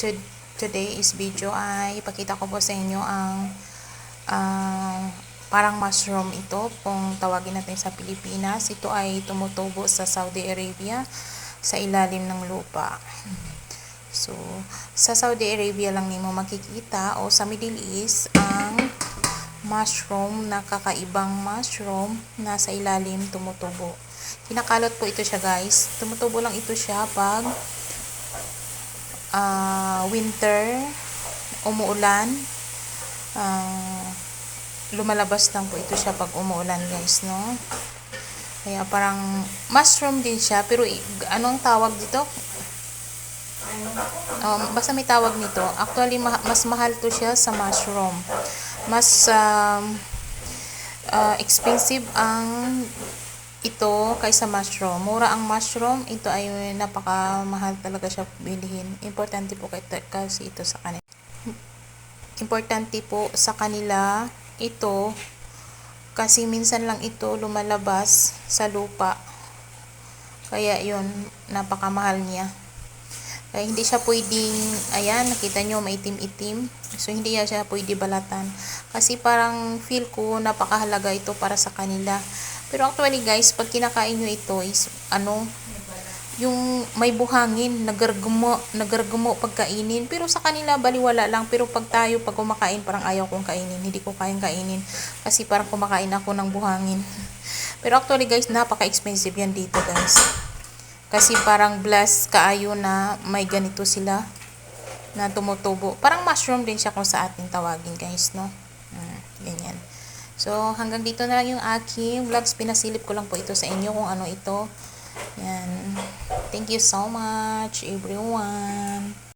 to, today video ay ipakita ko po sa inyo ang ah, parang mushroom ito kung tawagin natin sa Pilipinas. Ito ay tumutubo sa Saudi Arabia sa ilalim ng lupa. So, sa Saudi Arabia lang nimo makikita o sa Middle East ang mushroom na kakaibang mushroom na sa ilalim tumutubo. Kinakalot po ito siya guys. Tumutubo lang ito siya pag ah, winter, umuulan, ah, lumalabas lang po ito siya pag umuulan guys, no? Kaya parang mushroom din siya, pero anong tawag dito? Um, basta may tawag nito. Actually, ma- mas mahal to siya sa mushroom. Mas um, ah, expensive ang ito kaysa mushroom. Mura ang mushroom, ito ay napakamahal talaga siya bilhin. Importante po kasi ito sa kanila. Importante po sa kanila ito kasi minsan lang ito lumalabas sa lupa. Kaya yun, napakamahal niya. Kaya hindi siya pwedeng, ayan, nakita nyo, maitim-itim. So, hindi siya pwede balatan. Kasi parang feel ko, napakahalaga ito para sa kanila. Pero actually guys, pag kinakain nyo ito is, ano, yung may buhangin, nagargumo, nagargumo pagkainin. Pero sa kanila, baliwala lang. Pero pag tayo, pag kumakain, parang ayaw kong kainin. Hindi ko kayang kainin. Kasi parang kumakain ako ng buhangin. Pero actually guys, napaka-expensive yan dito guys. Kasi parang blessed kaayo na may ganito sila na tumutubo. Parang mushroom din siya kung sa atin tawagin guys, no? Mm, ganyan. So, hanggang dito na lang yung aking vlogs. Pinasilip ko lang po ito sa inyo kung ano ito. Yan. Thank you so much, everyone.